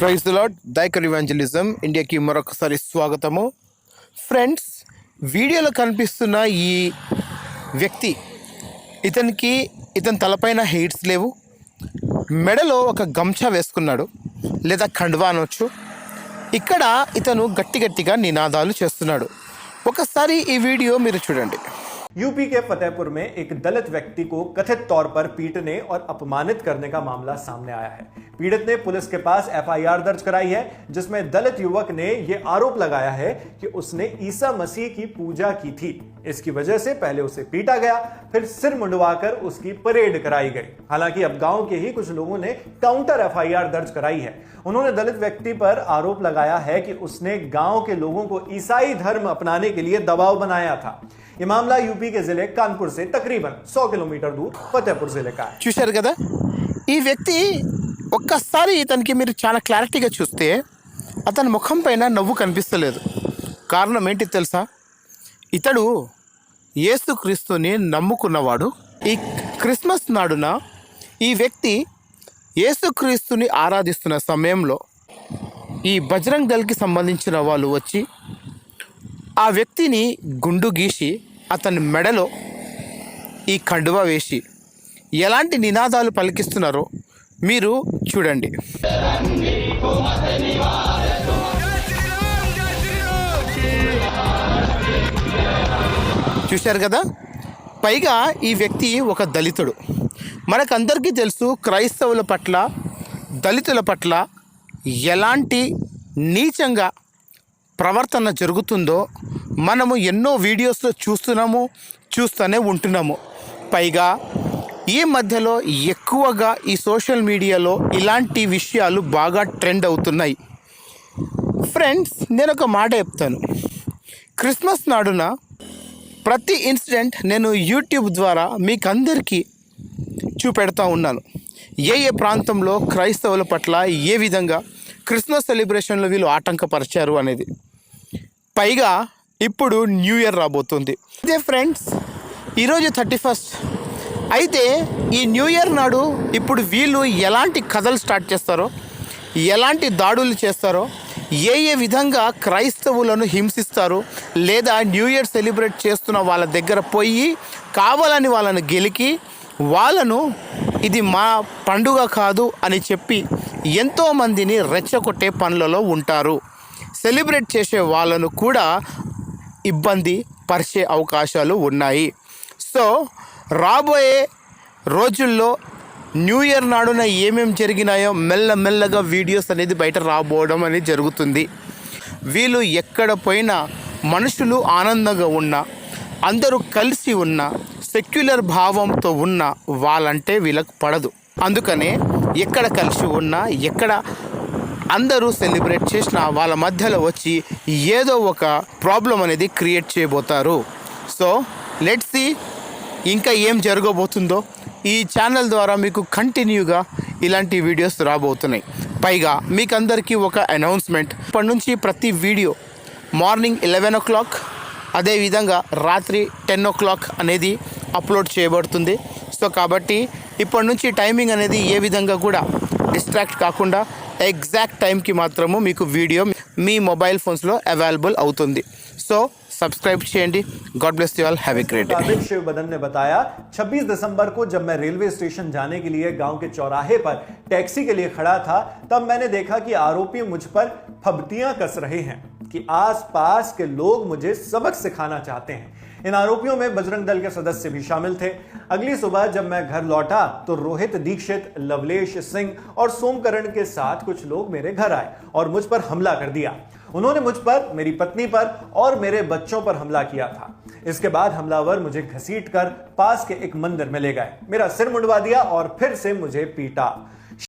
Praise lord దైకర్ evangelism ఇండియాకి మరొకసారి స్వాగతము. Friends వీడియోలో కనిపిస్తున్న ఈ వ్యక్తి ఇతనికి ఇతని తలపైన హెయిట్స్ లేవు. మెడలో ఒక గంఛ వేసుకున్నాడు లేదా ఖండ్వా అనొచ్చు. ఇక్కడ ఇతను గట్టి గట్టిగా నినాదాలు చేస్తున్నాడు. ఒకసారి ఈ వీడియో మీరు చూడండి. यूपी के फतेहपुर में एक दलित व्यक्ति को कथित तौर पर पीटने और अपमानित करने का मामला सामने आया है। पीड़ित ने पुलिस के पास एफआईआर दर्ज कराई है, जिसमें दलित युवक ने यह आरोप लगाया है कि उसने ईसा मसीह की पूजा की थी। इसकी वजह से पहले उसे पीटा गया फिर सिर मुंडवाकर उसकी परेड कराई गई हालांकि अब गांव के ही कुछ लोगों ने काउंटर एफआईआर दर्ज कराई है उन्होंने दलित व्यक्ति पर आरोप लगाया है कि उसने गांव के लोगों को ईसाई धर्म अपनाने के लिए दबाव बनाया था ये मामला यूपी के जिले कानपुर से तकरीबन 100 किलोमीटर दूर फतेहपुर जिले का है చూశారు కదా ఈ వ్యక్తి ఒక్కసారి ఇతనికి మీరు చాలా క్లారిటీగా చూస్తే అతని ముఖం పైన నవ్వు కనిపిస్తలేదు కారణం ఏంటి తెలుసా ఇతడు యేసుక్రీస్తుని నమ్ముకున్నవాడు. ఈ క్రిస్మస్ నాడున ఈ వ్యక్తి యేసుక్రీస్తుని ఆరాధిస్తున్న సమయంలో ఈ బజరంగ్ దళకి సంబంధించిన వాళ్ళు వచ్చి ఆ వ్యక్తిని గుండు గీసి అతని మెడలో ఈ కండువా వేసి ఎలాంటి నినాదాలు పలికిస్తున్నారో మీరు చూడండి. చూశారు కదా? పైగా ఈ వ్యక్తి ఒక దళితుడు. మనకందరికీ తెలుసు క్రైస్తవుల పట్ల దళితుల పట్ల ఎలాంటి నీచంగా ప్రవర్తన జరుగుతుందో మనము ఎన్నో వీడియోస్లో చూస్తున్నాము చూస్తూనే ఉంటున్నాము. పైగా ఈ మధ్యలో ఎక్కువగా ఈ సోషల్ మీడియాలో ఇలాంటి విషయాలు బాగా ట్రెండ్ అవుతున్నాయి. ఫ్రెండ్స్ నేను ఒక మాట చెప్తాను. క్రిస్మస్ నాడున ప్రతి ఇన్సిడెంట్ నేను యూట్యూబ్ ద్వారా మీకు అందరికీ చూపెడతా ఉన్నాను. ఏ ఏ ప్రాంతంలో క్రైస్తవుల పట్ల ఏ విధంగా క్రిస్మస్ సెలబ్రేషన్లో వీళ్ళు ఆటంకపరిచారు అనేది. పైగా ఇప్పుడు న్యూ ఇయర్ రాబోతుంది. ఇదే ఫ్రెండ్స్ ఈరోజు థర్టీ ఫస్ట్. అయితే ఈ న్యూ ఇయర్ నాడు ఇప్పుడు వీళ్ళు ఎలాంటి కథలు స్టార్ట్ చేస్తారో ఎలాంటి దాడులు చేస్తారో ఏ ఏ విధంగా క్రైస్తవులను హింసిస్తారు లేదా న్యూ ఇయర్ సెలబ్రేట్ చేస్తున్న వాళ్ళ దగ్గర పోయి కావాలని వాళ్ళని గెలికి వాళ్ళను ఇది మా పండుగ కాదు అని చెప్పి ఎంతోమందిని రెచ్చగొట్టే పనులలో ఉంటారు. సెలబ్రేట్ చేసే వాళ్ళను కూడా ఇబ్బంది పరిచే అవకాశాలు ఉన్నాయి. సో రాబోయే రోజుల్లో న్యూ ఇయర్ నాడున ఏమేం జరిగినాయో మెల్ల మెల్లగా వీడియోస్ అనేది బయట రాబోవడం అనేది జరుగుతుంది. వీళ్ళు ఎక్కడ పోయినా మనుషులు ఆనందంగా ఉన్నా అందరూ కలిసి ఉన్న సెక్యులర్ భావంతో ఉన్న వాళ్ళంటే వీళ్ళకు పడదు. అందుకనే ఎక్కడ కలిసి ఉన్నా ఎక్కడ అందరూ సెలబ్రేట్ చేసిన వాళ్ళ మధ్యలో వచ్చి ఏదో ఒక ప్రాబ్లం అనేది క్రియేట్ చేయబోతారు. సో లెట్స్ సి ఇంకా ఏం జరగబోతుందో. ఈ ఛానల్ ద్వారా మీకు కంటిన్యూగా ఇలాంటి వీడియోస్ రాబోతున్నాయి. పైగా మీకు అందరికీ ఒక అనౌన్స్మెంట్ ఇప్పటి నుంచి ప్రతి video morning eleven o'clock అదేవిధంగా రాత్రి టెన్ ఓ క్లాక్ అనేది అప్లోడ్ చేయబడుతుంది. సో కాబట్టి ఇప్పటి నుంచి టైమింగ్ అనేది ఏ విధంగా కూడా డిస్ట్రాక్ట్ కాకుండా ఎగ్జాక్ట్ టైంకి మాత్రము మీకు వీడియో మీ మొబైల్ ఫోన్స్లో అవైలబుల్ అవుతుంది. So subscribe चेंडी God bless you all have a great day Shiv Badan ने बताया 26 दिसंबर को जब मैं रेलवे स्टेशन जाने के लिए गाँव के चौराहे पर टैक्सी के लिए खड़ा था, तब मैंने देखा कि आरोपी मुझ पर फबतियाँ कस रहे हैं, कि आसपास के लोग मुझे सबक सिखाना चाहते हैं। इन आरोपियों में बजरंग दल के सदस्य भी शामिल थे। अगली सुबह जब मैं घर लौटा तो रोहित, दीक्षित, लवलेश सिंह और सोमकरण के साथ कुछ लोग मेरे घर आए और मुझ पर हमला कर दिया। उन्होंने मुझ पर, मेरी पत्नी पर और मेरे बच्चों पर हमला किया था। इसके बाद हमलावर मुझे घसीट कर पास के एक मंदिर में ले गए। मेरा सिर मुंडवा दिया और फिर से मुझे पीटा।